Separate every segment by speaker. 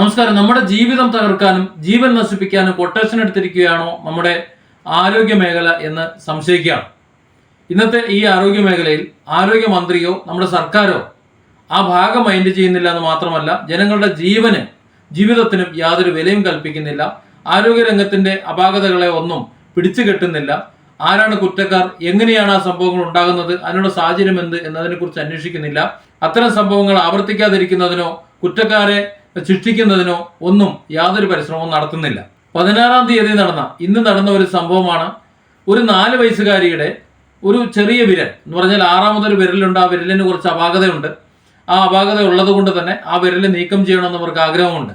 Speaker 1: നമസ്കാരം. നമ്മുടെ ജീവിതം തകർക്കാനും ജീവൻ നശിപ്പിക്കാനും കൊട്ടേഷൻ എടുത്തിരിക്കുകയാണോ നമ്മുടെ ആരോഗ്യ മേഖല എന്ന് സംശയിക്കുകയാണ്. ഇന്നത്തെ ഈ ആരോഗ്യ മേഖലയിൽ ആരോഗ്യമന്ത്രിയോ നമ്മുടെ സർക്കാരോ ആ ഭാഗം മൈൻഡ് ചെയ്യുന്നില്ല എന്ന് മാത്രമല്ല ജനങ്ങളുടെ ജീവന് ജീവിതത്തിനും യാതൊരു വിലയും കൽപ്പിക്കുന്നില്ല. ആരോഗ്യരംഗത്തിന്റെ അപാകതകളെ ഒന്നും പിടിച്ചു കെട്ടുന്നില്ല. ആരാണ് കുറ്റക്കാർ? എങ്ങനെയാണ് ആ സംഭവങ്ങൾ ഉണ്ടാകുന്നത്? അതിനുള്ള സാഹചര്യം എന്ത്? എന്നതിനെ കുറിച്ച് അന്വേഷിക്കുന്നില്ല. അത്തരം സംഭവങ്ങൾ ആവർത്തിക്കാതിരിക്കുന്നതിനോ കുറ്റക്കാരെ ശിക്ഷിക്കുന്നതിനോ ഒന്നും യാതൊരു പരിശ്രമവും നടത്തുന്നില്ല. പതിനാറാം തീയതി നടന്ന ഇന്ന് നടന്ന ഒരു സംഭവമാണ് ഒരു നാല് വയസ്സുകാരിയുടെ ഒരു ചെറിയ വിരൽ എന്ന് പറഞ്ഞാൽ ആറാമതൊരു വിരലുണ്ട് ആ വിരലിന് കുറച്ച് അപാകതയുണ്ട്. ആ അപാകത ഉള്ളതുകൊണ്ട് തന്നെ ആ വിരൽ നീക്കം ചെയ്യണമെന്ന് അവർക്ക് ആഗ്രഹമുണ്ട്.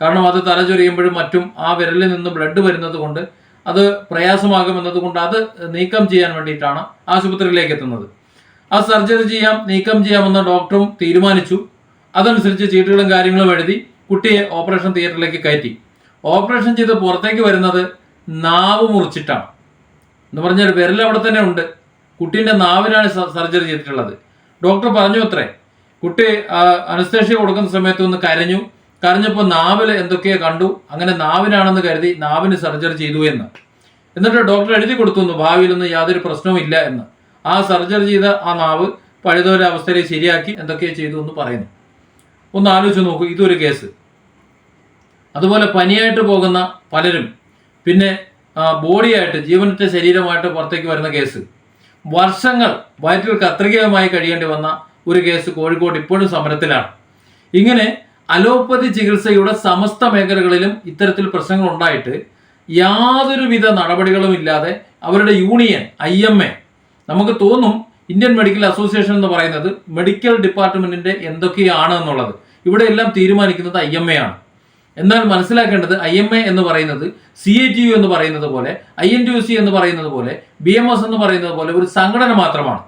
Speaker 1: കാരണം അത് തലചൊരിയുമ്പോഴും മറ്റും ആ വിരലിൽ നിന്ന് ബ്ലഡ് വരുന്നത് കൊണ്ട് അത് പ്രയാസമാകുമെന്നത് കൊണ്ട് അത് നീക്കം ചെയ്യാൻ വേണ്ടിയിട്ടാണ് ആശുപത്രിയിലേക്ക് എത്തുന്നത്. ആ സർജറി ചെയ്യാം നീക്കം ചെയ്യാമെന്ന് ഡോക്ടറും തീരുമാനിച്ചു. അതനുസരിച്ച് ചീട്ടുകളും കാര്യങ്ങളും എഴുതി കുട്ടിയെ ഓപ്പറേഷൻ തിയേറ്ററിലേക്ക് കയറ്റി. ഓപ്പറേഷൻ ചെയ്ത് പുറത്തേക്ക് വരുന്നത് നാവ് മുറിച്ചിട്ടാണ്. എന്ന് പറഞ്ഞാൽ വിരൽ അവിടെ തന്നെ ഉണ്ട്. കുട്ടീന്റെ നാവിനാണ് സർജറി ചെയ്തിട്ടുള്ളത്. ഡോക്ടർ പറഞ്ഞു അത്രേ. കുട്ടി അനസ്തേഷ്യ കൊടുക്കുന്ന സമയത്ത് ഒന്ന് കരഞ്ഞു. കരഞ്ഞപ്പോൾ നാവിൽ എന്തൊക്കെയോ കണ്ടു. അങ്ങനെ നാവിനാണെന്ന് കരുതി നാവിന് സർജറി ചെയ്തു എന്ന്. എന്നിട്ട് ഡോക്ടർ എഴുതി കൊടുത്തു ഭാവിയിലൊന്നും യാതൊരു പ്രശ്നവും ഇല്ല എന്ന്. ആ സർജറി ചെയ്ത ആ നാവ് പഴുതൊരു അവസ്ഥയിൽ ശരിയാക്കി എന്തൊക്കെയോ ചെയ്തു എന്ന് പറയുന്നു. ഒന്ന് ആലോചിച്ച് നോക്കൂ ഇതൊരു കേസ്. അതുപോലെ പനിയായിട്ട് പോകുന്ന പലരും പിന്നെ ബോഡിയായിട്ട് ജീവനത്തെ ശരീരമായിട്ട് പുറത്തേക്ക് വരുന്ന കേസ്. വർഷങ്ങൾ വയറ്റിൽ കത്രികയുമായി കഴിയേണ്ടി വന്ന ഒരു കേസ് കോഴിക്കോട് ഇപ്പോഴും സമരത്തിലാണ്. ഇങ്ങനെ അലോപ്പതി ചികിത്സയുടെ സമസ്ത മേഖലകളിലും ഇത്തരത്തിൽ പ്രശ്നങ്ങൾ ഉണ്ടായിട്ട് യാതൊരുവിധ നടപടികളും ഇല്ലാതെ അവരുടെ യൂണിയൻ ഐ എം എ നമുക്ക് തോന്നും ഇന്ത്യൻ മെഡിക്കൽ അസോസിയേഷൻ എന്ന് പറയുന്നത് മെഡിക്കൽ ഡിപ്പാർട്ട്മെന്റിന്റെ എന്തൊക്കെയാണ് എന്നുള്ളത്. ഇവിടെ എല്ലാം തീരുമാനിക്കുന്നത് ഐ എം എ ആണ്. എന്നാൽ മനസ്സിലാക്കേണ്ടത് ഐ എം എ എന്ന് പറയുന്നത് സി എ ടി യു എന്ന് പറയുന്നത് പോലെ I N T U C എന്ന് പറയുന്നത് പോലെ ബി എം എസ് എന്ന് പറയുന്നത് പോലെ ഒരു സംഘടന മാത്രമാണ്.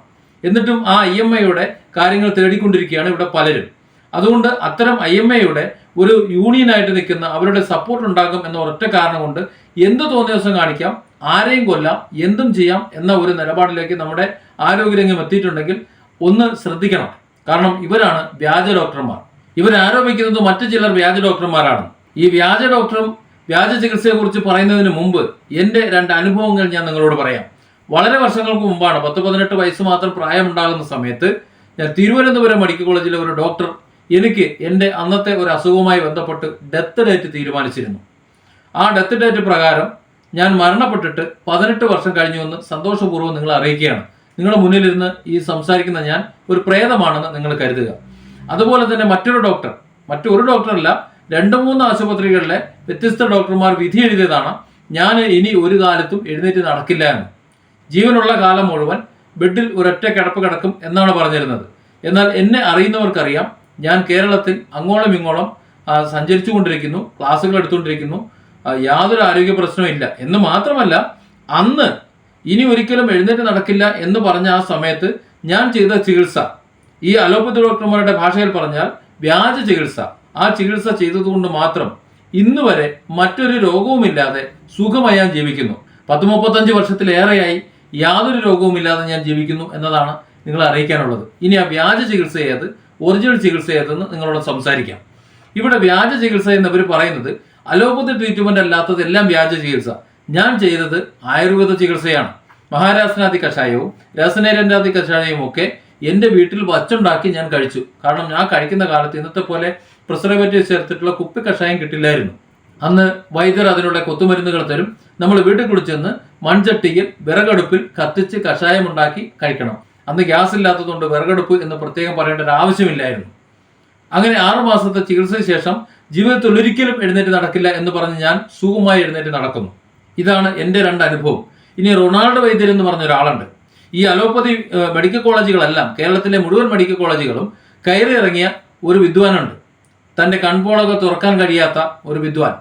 Speaker 1: എന്നിട്ടും ആ ഐ എം എയുടെ കാര്യങ്ങൾ തേടിക്കൊണ്ടിരിക്കുകയാണ് ഇവിടെ പലരും. അതുകൊണ്ട് അത്തരം ഐ എം എയുടെ ഒരു യൂണിയനായിട്ട് നിൽക്കുന്ന അവരുടെ സപ്പോർട്ട് ഉണ്ടാകും എന്ന ഒറ്റ കാരണം കൊണ്ട് എന്ത് തോന്നിയ ദിവസം കാണിക്കാം ആരെയും കൊല്ലാം എന്തും ചെയ്യാം എന്ന ഒരു നിലപാടിലേക്ക് നമ്മുടെ ആരോഗ്യരംഗം എത്തിയിട്ടുണ്ടെങ്കിൽ ഒന്ന് ശ്രദ്ധിക്കണം. കാരണം ഇവരാണ് വ്യാജ ഡോക്ടർമാർ. ഇവർ ആരോപിക്കുന്നത് മറ്റു ചിലർ വ്യാജ ഡോക്ടർമാരാണ്. ഈ വ്യാജ ഡോക്ടറും വ്യാജ ചികിത്സയെക്കുറിച്ച് പറയുന്നതിന് മുമ്പ് എന്റെ രണ്ട് അനുഭവങ്ങൾ ഞാൻ നിങ്ങളോട് പറയാം. വളരെ വർഷങ്ങൾക്ക് മുമ്പാണ് പത്ത് പതിനെട്ട് വയസ്സ് മാത്രം പ്രായമുണ്ടാകുന്ന സമയത്ത് ഞാൻ തിരുവനന്തപുരം മെഡിക്കൽ കോളേജിലെ ഒരു ഡോക്ടർ എനിക്ക് എന്റെ അന്നത്തെ ഒരു അസുഖവുമായി ബന്ധപ്പെട്ട് ഡെത്ത് ഡേറ്റ് തീരുമാനിച്ചിരുന്നു. ആ ഡെത്ത് ഡേറ്റ് പ്രകാരം ഞാൻ മരണപ്പെട്ടിട്ട് പതിനെട്ട് വർഷം കഴിഞ്ഞു എന്ന് സന്തോഷപൂർവം നിങ്ങളെ അറിയിക്കുകയാണ്. നിങ്ങളുടെ മുന്നിലിരുന്ന് ഈ സംസാരിക്കുന്ന ഞാൻ ഒരു പ്രേതമാണെന്ന് നിങ്ങൾ കരുതുക. അതുപോലെ തന്നെ മറ്റൊരു ഡോക്ടർ മറ്റൊരു ഡോക്ടറല്ല രണ്ട് മൂന്ന് ആശുപത്രികളിലെ വ്യത്യസ്ത ഡോക്ടർമാർ വിധി എഴുതിയതാണ് ഞാൻ ഇനി ഒരു കാലത്തും എഴുന്നേറ്റ് നടക്കില്ല എന്ന്. ജീവനുള്ള കാലം മുഴുവൻ ബെഡിൽ ഒരൊറ്റ കിടപ്പ് കിടക്കും എന്നാണ് പറഞ്ഞിരുന്നത്. എന്നാൽ എന്നെ അറിയുന്നവർക്കറിയാം ഞാൻ കേരളത്തിൽ അങ്ങോളം ഇങ്ങോളം സഞ്ചരിച്ചു കൊണ്ടിരിക്കുന്നു ക്ലാസ്സുകൾ എടുത്തുകൊണ്ടിരിക്കുന്നു യാതൊരു ആരോഗ്യ പ്രശ്നവും ഇല്ല. എന്ന് മാത്രമല്ല അന്ന് ഇനി ഒരിക്കലും എഴുന്നേറ്റ് നടക്കില്ല എന്ന് പറഞ്ഞ ആ സമയത്ത് ഞാൻ ചെയ്ത ചികിത്സ. ഈ അലോപ്പതി ഡോക്ടർമാരുടെ ഭാഷയിൽ പറഞ്ഞാൽ വ്യാജ ചികിത്സ. ആ ചികിത്സ ചെയ്തതുകൊണ്ട് മാത്രം ഇന്ന് വരെ മറ്റൊരു രോഗവുമില്ലാതെ സുഖമായി ഞാൻ ജീവിക്കുന്നു. പത്ത് മുപ്പത്തഞ്ച് വർഷത്തിലേറെയായി യാതൊരു രോഗവുമില്ലാതെ ഞാൻ ജീവിക്കുന്നു എന്നതാണ് നിങ്ങൾ അറിയിക്കാനുള്ളത്. ഇനി ആ വ്യാജ ചികിത്സ ഏത്? ഒറിജിനൽ ചികിത്സ ഏതെന്ന് നിങ്ങളോട് സംസാരിക്കാം. ഇവിടെ വ്യാജ ചികിത്സ എന്നവർ പറയുന്നത് അലോപ്പതി ട്രീറ്റ്മെന്റ് അല്ലാത്തതെല്ലാം വ്യാജ ചികിത്സ. ഞാൻ ചെയ്തത് ആയുർവേദ ചികിത്സയാണ്. മഹാരാസനാദി കഷായവും രസനേരന്റാദി കഷായവും ഒക്കെ എന്റെ വീട്ടിൽ വച്ചുണ്ടാക്കി ഞാൻ കഴിച്ചു. കാരണം ഞാൻ കഴിക്കുന്ന കാലത്ത് ഇന്നത്തെ പോലെ പ്രിസർവേറ്റീവ് ചേർത്തിട്ടുള്ള കുപ്പി കഷായം കിട്ടില്ലായിരുന്നു. അന്ന് വൈദ്യർ അതിനുള്ള കൊത്തുമരുന്നുകൾ തരും. നമ്മൾ വീട്ടിൽ കുടിച്ചെന്ന് ചെന്ന് മൺചട്ടിയിൽ വിറകടുപ്പിൽ കത്തിച്ച് കഷായം ഉണ്ടാക്കി കഴിക്കണം. അന്ന് ഗ്യാസ് ഇല്ലാത്തതുകൊണ്ട് വിറകടുപ്പ് എന്ന് പ്രത്യേകം പറയേണ്ട ഒരു ആവശ്യമില്ലായിരുന്നു. അങ്ങനെ ആറു മാസത്തെ ചികിത്സയ്ക്ക് ശേഷം ജീവിതത്തിൽ ഒരിക്കലും എഴുന്നേറ്റ് നടക്കില്ല എന്ന് പറഞ്ഞ് ഞാൻ സുഖമായി എഴുന്നേറ്റ് നടക്കുന്നു. ഇതാണ് എന്റെ രണ്ട് അനുഭവം. ഇനി റൊണാൾഡോ വൈദ്യർ എന്ന് പറഞ്ഞ ഒരാളുണ്ട്. ഈ അലോപ്പതി മെഡിക്കൽ കോളേജുകളെല്ലാം കേരളത്തിലെ മുഴുവൻ മെഡിക്കൽ കോളേജുകളും കയറി ഇറങ്ങിയ ഒരു വിദ്വാനുണ്ട്. തന്റെ കൺപോളൊക്കെ തുറക്കാൻ കഴിയാത്ത ഒരു വിദ്വാൻ.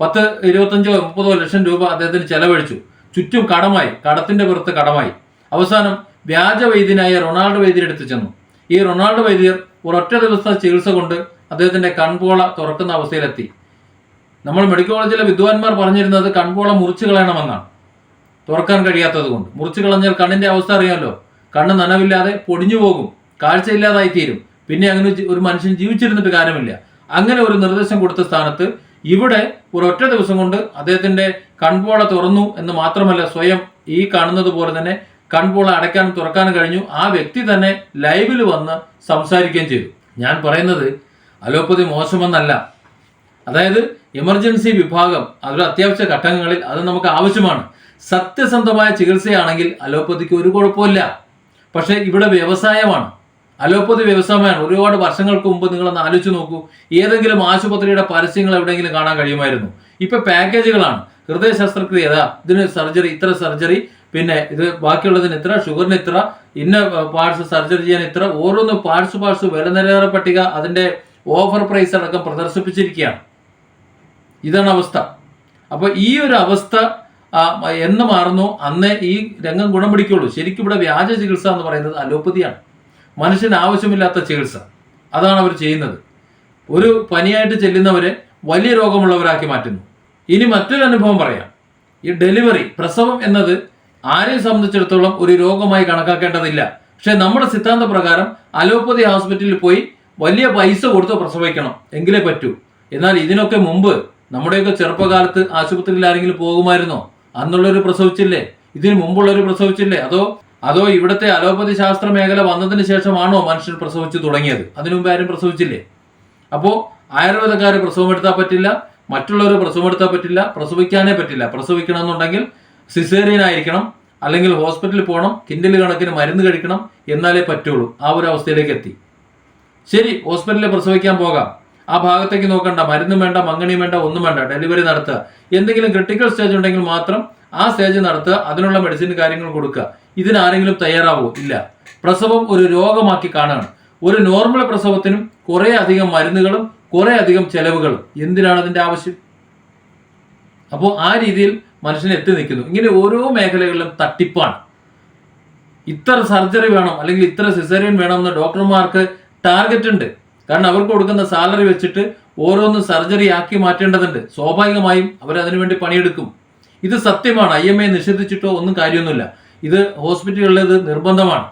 Speaker 1: പത്ത് ഇരുപത്തഞ്ചോ മുപ്പതോ ലക്ഷം രൂപ അദ്ദേഹത്തിന് ചെലവഴിച്ചു. ചുറ്റും കടമായി കടത്തിന്റെ പുറത്ത് കടമായി. അവസാനം വ്യാജ വൈദ്യനായ റൊണാൾഡ് വൈദ്യർ എടുത്തു ചെന്നു. ഈ റൊണാൾഡോ വൈദ്യർ ഒരൊറ്റ ദിവസത്തെ ചികിത്സ കൊണ്ട് അദ്ദേഹത്തിന്റെ കൺപോള തുറക്കുന്ന അവസ്ഥയിലെത്തി. നമ്മൾ മെഡിക്കൽ കോളേജിലെ വിദ്വാൻമാർ പറഞ്ഞിരുന്നത് കൺപോള മുറിച്ചു കളയണമെന്നാണ്. തുറക്കാൻ കഴിയാത്തത് കൊണ്ട്. മുറിച്ചു കളഞ്ഞാൽ കണ്ണിന്റെ അവസ്ഥ അറിയാമല്ലോ കണ്ണ് നനവില്ലാതെ പൊടിഞ്ഞു പോകും. കാഴ്ചയില്ലാതായി തീരും. പിന്നെ അങ്ങനെ ഒരു മനുഷ്യൻ ജീവിച്ചിരുന്നിട്ട് കാര്യമില്ല. അങ്ങനെ ഒരു നിർദ്ദേശം കൊടുത്ത സ്ഥാനത്ത് ഇവിടെ ഒരു ഒറ്റ ദിവസം കൊണ്ട് അദ്ദേഹത്തിന്റെ കൺപോള തുറന്നു എന്ന് മാത്രമല്ല സ്വയം ഈ കാണുന്നത് പോലെ തന്നെ കൺപോള അടയ്ക്കാനും തുറക്കാനും കഴിഞ്ഞു. ആ വ്യക്തി തന്നെ ലൈവിൽ വന്ന് സംസാരിക്കുകയും ചെയ്തു. ഞാൻ പറയുന്നത് അലോപ്പതി മോശമെന്നല്ല. അതായത് എമർജൻസി വിഭാഗം അതൊരു അത്യാവശ്യ ഘട്ടങ്ങളിൽ അത് നമുക്ക് ആവശ്യമാണ്. സത്യസന്ധമായ ചികിത്സയാണെങ്കിൽ അലോപ്പതിക്ക് ഒരു കുഴപ്പമില്ല പക്ഷേ ഇവിടെ വ്യവസായമാണ്. അലോപ്പതി വ്യവസായമാണ്. ഒരുപാട് വർഷങ്ങൾക്ക് മുമ്പ് നിങ്ങളൊന്ന് ആലോചിച്ച് നോക്കൂ. ഏതെങ്കിലും ആശുപത്രിയുടെ പരസ്യങ്ങൾ എവിടെയെങ്കിലും കാണാൻ കഴിയുമായിരുന്നു. ഇപ്പൊ പാക്കേജുകളാണ്. ഹൃദയ ശസ്ത്രക്രിയ ഇതിന് സർജറി ഇത്ര സർജറി പിന്നെ ഇത് ബാക്കിയുള്ളതിന് ഇത്ര ഷുഗറിന് ഇത്ര ഇന്ന പാർട്സ് സർജറി ചെയ്യാൻ ഇത്ര ഓരോന്ന് പാർട്സ് പാർട്സ് വില നിലവാര പട്ടിക അതിന്റെ ഓഫർ പ്രൈസ് അടക്കം പ്രദർശിപ്പിച്ചിരിക്കുകയാണ്. ഇതാണ് അവസ്ഥ. അപ്പോൾ ഈ ഒരു അവസ്ഥ എന്ന് മാറുന്നു അന്നേ ഈ രംഗം ഗുണം പിടിക്കുള്ളൂ. ശരിക്കും ഇവിടെ വ്യാജ ചികിത്സ എന്ന് പറയുന്നത് അലോപ്പതിയാണ്. മനുഷ്യന് ആവശ്യമില്ലാത്ത ചികിത്സ. അതാണ് അവർ ചെയ്യുന്നത്. ഒരു പനിയായിട്ട് ചെല്ലുന്നവരെ വലിയ രോഗമുള്ളവരാക്കി മാറ്റുന്നു. ഇനി മറ്റൊരു അനുഭവം പറയാം. ഈ ഡെലിവറി പ്രസവം എന്നത് ആരെയും സംബന്ധിച്ചിടത്തോളം ഒരു രോഗമായി കണക്കാക്കേണ്ടതില്ല. പക്ഷെ നമ്മുടെ സിദ്ധാന്ത പ്രകാരം അലോപ്പതി ഹോസ്പിറ്റലിൽ പോയി വലിയ പൈസ കൊടുത്ത് പ്രസവിക്കണം എങ്കിലേ പറ്റൂ. എന്നാൽ ഇതിനൊക്കെ മുമ്പ് നമ്മുടെയൊക്കെ ചെറുപ്പകാലത്ത് ആശുപത്രിയിൽ ആരെങ്കിലും പോകുമായിരുന്നോ? അന്നുള്ളൊരു പ്രസവിച്ചില്ലേ? ഇതിന് മുമ്പുള്ളൊരു പ്രസവിച്ചില്ലേ? അതോ അതോ ഇവിടുത്തെ അലോപ്പതി ശാസ്ത്ര മേഖല വന്നതിന് ശേഷമാണോ മനുഷ്യൻ പ്രസവിച്ചു തുടങ്ങിയത്? അതിനു മുമ്പ് ആരും പ്രസവിച്ചില്ലേ? അപ്പോൾ ആയുർവേദക്കാർ പ്രസവം എടുത്താൽ പറ്റില്ല മറ്റുള്ളവർ പ്രസവം എടുത്താൽ പറ്റില്ല പ്രസവിക്കാനേ പറ്റില്ല. പ്രസവിക്കണം എന്നുണ്ടെങ്കിൽ സിസേറിയൻ ആയിരിക്കണം അല്ലെങ്കിൽ ഹോസ്പിറ്റലിൽ പോകണം കിൻഡൽ കണക്കിന് മരുന്ന് കഴിക്കണം എന്നാലേ പറ്റുള്ളൂ. ആ ഒരു അവസ്ഥയിലേക്ക് എത്തി. ശരി ഹോസ്പിറ്റലിൽ പ്രസവിക്കാൻ പോകാം. ആ ഭാഗത്തേക്ക് നോക്കണ്ട മരുന്നും വേണ്ട മങ്ങണിയും വേണ്ട ഒന്നും വേണ്ട ഡെലിവറി നടത്തുക. എന്തെങ്കിലും ക്രിട്ടിക്കൽ സ്റ്റേജ് ഉണ്ടെങ്കിൽ മാത്രം ആ സ്റ്റേജ് നടത്തുക അതിനുള്ള മെഡിസിൻ കാര്യങ്ങൾ കൊടുക്കുക. ഇതിനാരെങ്കിലും തയ്യാറാവോ? ഇല്ല. പ്രസവം ഒരു രോഗമാക്കി കാണുകയാണ് ഒരു നോർമൽ പ്രസവത്തിനും കുറേ അധികം മരുന്നുകളും കുറേ അധികം ചെലവുകളും. എന്തിനാണ് അതിന്റെ ആവശ്യം? അപ്പോൾ ആ രീതിയിൽ മനുഷ്യനെ എത്തി നിൽക്കുന്നു. ഇങ്ങനെ ഓരോ മേഖലകളിലും തട്ടിപ്പാണ്. ഇത്ര സർജറി വേണം അല്ലെങ്കിൽ ഇത്ര സിസേറിയൻ വേണം എന്ന് ഡോക്ടർമാർക്ക് ടാർഗറ്റ് ഉണ്ട്. കാരണം അവർക്ക് കൊടുക്കുന്ന സാലറി വെച്ചിട്ട് ഓരോന്ന് സർജറി ആക്കി മാറ്റേണ്ടതുണ്ട്. സ്വാഭാവികമായും അവർ അതിനുവേണ്ടി പണിയെടുക്കും. ഇത് സത്യമാണ്. ഐ എം എ നിഷേധിച്ചിട്ടോ ഒന്നും കാര്യമൊന്നുമില്ല. ഇത് ഹോസ്പിറ്റലുകളിൽ ഇത് നിർബന്ധമാണ്.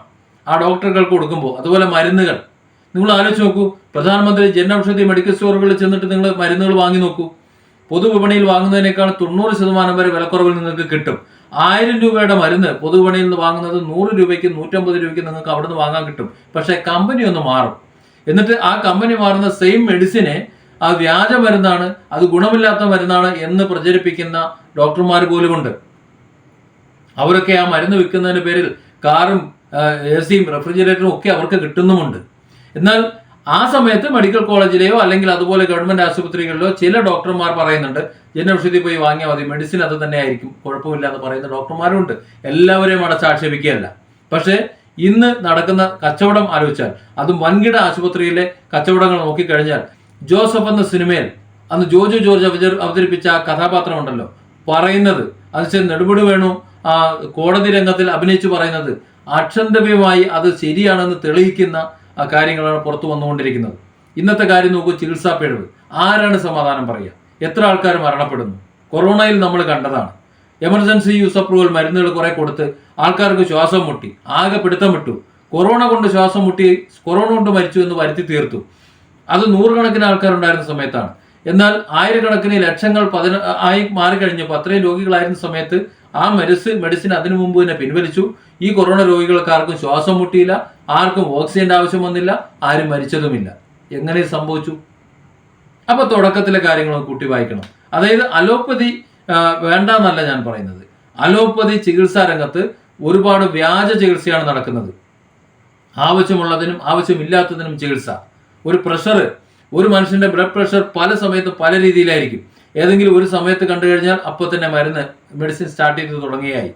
Speaker 1: ആ ഡോക്ടറുകൾക്ക് കൊടുക്കുമ്പോൾ. അതുപോലെ മരുന്നുകൾ. നിങ്ങൾ ആലോചിച്ച് നോക്കൂ. പ്രധാനമന്ത്രി ജൻ ഔഷധി മെഡിക്കൽ സ്റ്റോറുകളിൽ ചെന്നിട്ട് നിങ്ങൾ മരുന്നുകൾ വാങ്ങി നോക്കൂ. പൊതുവിപണിയിൽ വാങ്ങുന്നതിനേക്കാൾ തൊണ്ണൂറ് ശതമാനം വരെ വിലക്കുറവിൽ നിങ്ങൾക്ക് കിട്ടും. ആയിരം രൂപയുടെ മരുന്ന് പൊതുവിപണിയിൽ നിന്ന് വാങ്ങുന്നത് നൂറ് രൂപയ്ക്ക് നൂറ്റമ്പത് രൂപയ്ക്ക് നിങ്ങൾക്ക് അവിടെ നിന്ന് വാങ്ങാൻ കിട്ടും. പക്ഷേ കമ്പനി ഒന്ന് മാറും. എന്നിട്ട് ആ കമ്പനി മാറുന്ന സെയിം മെഡിസിനെ ആ വ്യാജ മരുന്നാണ് അത് ഗുണമില്ലാത്ത മരുന്നാണ് എന്ന് പ്രചരിപ്പിക്കുന്ന ഡോക്ടർമാർ പോലുമുണ്ട്. അവരൊക്കെ ആ മരുന്ന് വിൽക്കുന്നതിന് പേരിൽ കാറും എ സിയും റെഫ്രിജറേറ്ററും ഒക്കെ അവർക്ക് കിട്ടുന്നുമുണ്ട്. എന്നാൽ ആ സമയത്ത് മെഡിക്കൽ കോളേജിലെയോ അല്ലെങ്കിൽ അതുപോലെ ഗവൺമെന്റ് ആശുപത്രികളിലോ ചില ഡോക്ടർമാർ പറയുന്നുണ്ട് ജനൌഷധി പോയി വാങ്ങിയാൽ മതി മെഡിസിൻ അത് തന്നെ ആയിരിക്കും കുഴപ്പമില്ല എന്ന് പറയുന്ന ഡോക്ടർമാരുണ്ട് എല്ലാവരെയും അടച്ചാക്ഷേപിക്കുകയല്ല. പക്ഷേ ഇന്ന് നടക്കുന്ന കച്ചവടം ആലോചിച്ചാൽ അതും വൻകിട ആശുപത്രിയിലെ കച്ചവടങ്ങൾ നോക്കിക്കഴിഞ്ഞാൽ ജോസഫ് എന്ന സിനിമയിൽ അന്ന് ജോജു ജോർജ് അവതരിപ്പിച്ച ആ കഥാപാത്രമുണ്ടല്ലോ. പറയുന്നത് അത് ശരി നെടുപടി വേണു ആ കോടതി രംഗത്തിൽ അഭിനയിച്ചു പറയുന്നത് അക്ഷന്തവ്യമായി അത് ശരിയാണെന്ന് തെളിയിക്കുന്ന കാര്യങ്ങളാണ് പുറത്തു വന്നുകൊണ്ടിരിക്കുന്നത്. ഇന്നത്തെ കാര്യം നോക്കൂ ചികിത്സാ പിഴവ്. ആരാണ് സമാധാനം പറയുക? എത്ര ആൾക്കാർ മരണപ്പെടുന്നു? കൊറോണയിൽ നമ്മൾ കണ്ടതാണ്. എമർജൻസി യൂസ് അപ്രൂവൽ മരുന്നുകൾ കുറെ കൊടുത്ത് ആൾക്കാർക്ക് ശ്വാസം മുട്ടി. ആകെ പിടുത്തം വിട്ടു. കൊറോണ കൊണ്ട് ശ്വാസം മുട്ടി കൊറോണ കൊണ്ട് മരിച്ചു എന്ന് വരുത്തി തീർത്തു. അത് നൂറുകണക്കിന് ആൾക്കാരുണ്ടായിരുന്ന സമയത്താണ്. എന്നാൽ ആയിരക്കണക്കിന് ലക്ഷങ്ങൾ പതിന ആയി മാറിക്കഴിഞ്ഞപ്പോൾ അത്രയും രോഗികളായിരുന്ന സമയത്ത് ആ മെഡിസിൻ മെഡിസിൻ അതിനു മുമ്പ് തന്നെ പിൻവലിച്ചു. ഈ കൊറോണ രോഗികൾക്ക് ആർക്കും ശ്വാസം മുട്ടിയില്ല ആർക്കും ഓക്സിജന്റെ ആവശ്യം വന്നില്ല ആരും മരിച്ചതുമില്ല. എങ്ങനെ സംഭവിച്ചു? അപ്പൊ തുടക്കത്തിലെ കാര്യങ്ങൾ കൂട്ടി വായിക്കണം. അതായത് അലോപ്പതി ആ, വേണ്ടാന്നല്ല ഞാൻ പറയുന്നത്. അലോപ്പതി ചികിത്സാ രംഗത്ത് ഒരുപാട് വ്യാജ ചികിത്സയാണ് നടക്കുന്നത്. ആവശ്യമുള്ളതിനും ആവശ്യമില്ലാത്തതിനും ചികിത്സ. ഒരു പ്രഷർ ഒരു മനുഷ്യന്റെ ബ്ലഡ് പ്രഷർ പല സമയത്തും പല രീതിയിലായിരിക്കും. ഏതെങ്കിലും ഒരു സമയത്ത് കണ്ടു കഴിഞ്ഞാൽ അപ്പോൾ തന്നെ മരുന്ന് മെഡിസിൻ സ്റ്റാർട്ട് ചെയ്ത് തുടങ്ങിയായി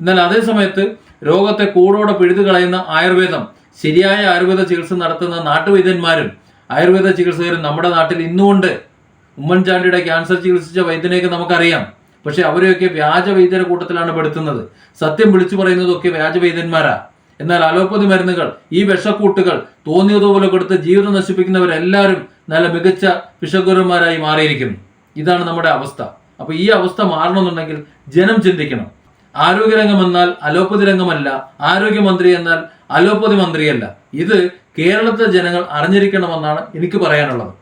Speaker 1: എന്നാൽ അതേ സമയത്ത് രോഗത്തെ കൂടോടെ പിഴുതു കളയുന്ന ആയുർവേദം ശരിയായ ആയുർവേദ ചികിത്സ നടത്തുന്ന നാട്ടുവൈദ്യന്മാരും ആയുർവേദ ചികിത്സകരും നമ്മുടെ നാട്ടിൽ ഇന്നുമുണ്ട്. ഉമ്മൻചാണ്ടിയുടെ ക്യാൻസർ ചികിത്സിച്ച വൈദ്യനെയൊക്കെ നമുക്കറിയാം. പക്ഷെ അവരെയൊക്കെ വ്യാജ വൈദ്യരുടെ കൂട്ടത്തിലാണ് പെടുത്തുന്നത്. സത്യം വിളിച്ചു പറയുന്നതൊക്കെ വ്യാജ വൈദ്യന്മാരാ എന്നാൽ അലോപ്പതി മരുന്നുകൾ ഈ വിഷക്കൂട്ടുകൾ തോന്നിയതുപോലെ കൊടുത്ത് ജീവിതം നശിപ്പിക്കുന്നവരെല്ലാവരും നല്ല മികച്ച വിഷഗുരുമാരായി മാറിയിരിക്കുന്നു. ഇതാണ് നമ്മുടെ അവസ്ഥ. അപ്പൊ ഈ അവസ്ഥ മാറണമെന്നുണ്ടെങ്കിൽ ജനം ചിന്തിക്കണം. ആരോഗ്യരംഗം എന്നാൽ അലോപ്പതി രംഗമല്ല ആരോഗ്യമന്ത്രി എന്നാൽ അലോപ്പതി മന്ത്രിയല്ല. ഇത് കേരളത്തിലെ ജനങ്ങൾ അറിഞ്ഞിരിക്കണമെന്നാണ് എനിക്ക് പറയാനുള്ളത്.